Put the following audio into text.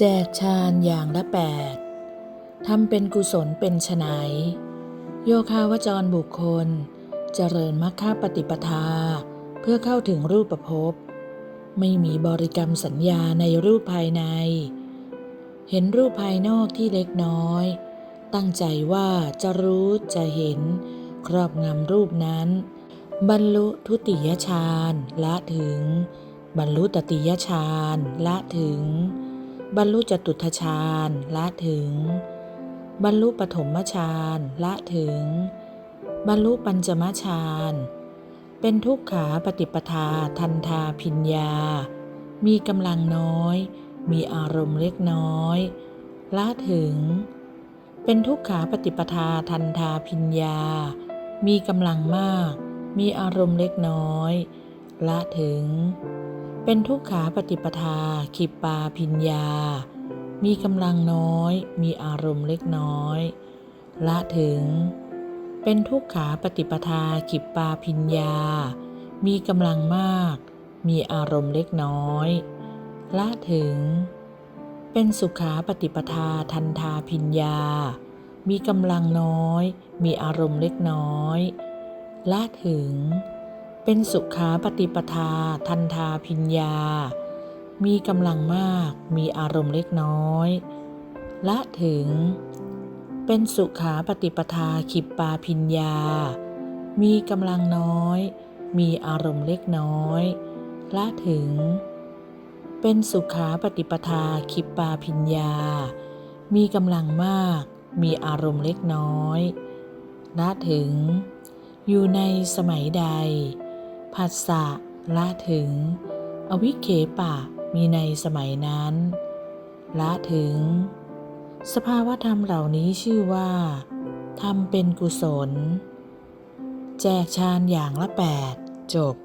แจกฌานอย่างละแปดทำเป็นกุศลเป็นไฉนโยคาวจรบุคคล เจริญมรรคปฏิปทา เพื่อเข้าถึงรูปภพไม่มีบริกรรมสัญญาในรูปภายใน เห็นรูปภายนอกที่เล็กน้อย ตั้งใจว่าจะรู้จะเห็น ครอบงำรูปนั้น บรรลุทุติยฌานละถึง บรรลุตติยฌานละถึง บรรลุจตุทฌานละถึง บรรลุปฐมฌานละถึง บรรลุปัญจมฌานเป็นทุกขาปฏิปทาทันทาพิญญา มีกำลังน้อย มีอารมณ์เล็กน้อยละถึง เป็นทุกขาปฏิปทาทันทาพิญญา มีกำลังมาก มีอารมณ์เล็กน้อยละถึง เป็นทุกขาปฏิปทาขิปปาพิญญา มีกำลังน้อย มีอารมณ์เล็กน้อย ละถึง เป็นทุกขาปฏิปทาขิปปาพิญญา มีกำลังมาก มีอารมณ์เล็กน้อย ละถึง เป็นสุขาปฏิปทาทันทาพิญญา มีกำลังน้อย มีอารมณ์เล็กน้อย ละถึง เป็นสุขาปฏิปทา ทันทาพิญญา มีกำลังมาก มีอารมณ์เล็กน้อย ละถึง เป็นสุขาปฏิปทาขิปปาพิญญา มีกำลังน้อย มีอารมณ์เล็กน้อย ละถึง เป็นสุขาปฏิปทาขิปปาพิญญา มีกำลังมาก มีอารมณ์เล็กน้อย ละถึง อยู่ในสมัยใด ผัสสะละถึง อวิเคปะมีในสมัยนั้น ละถึง สภาวธรรมเหล่านี้ชื่อว่าทำเป็นกุศล แจกฌานอย่างละแปดจบ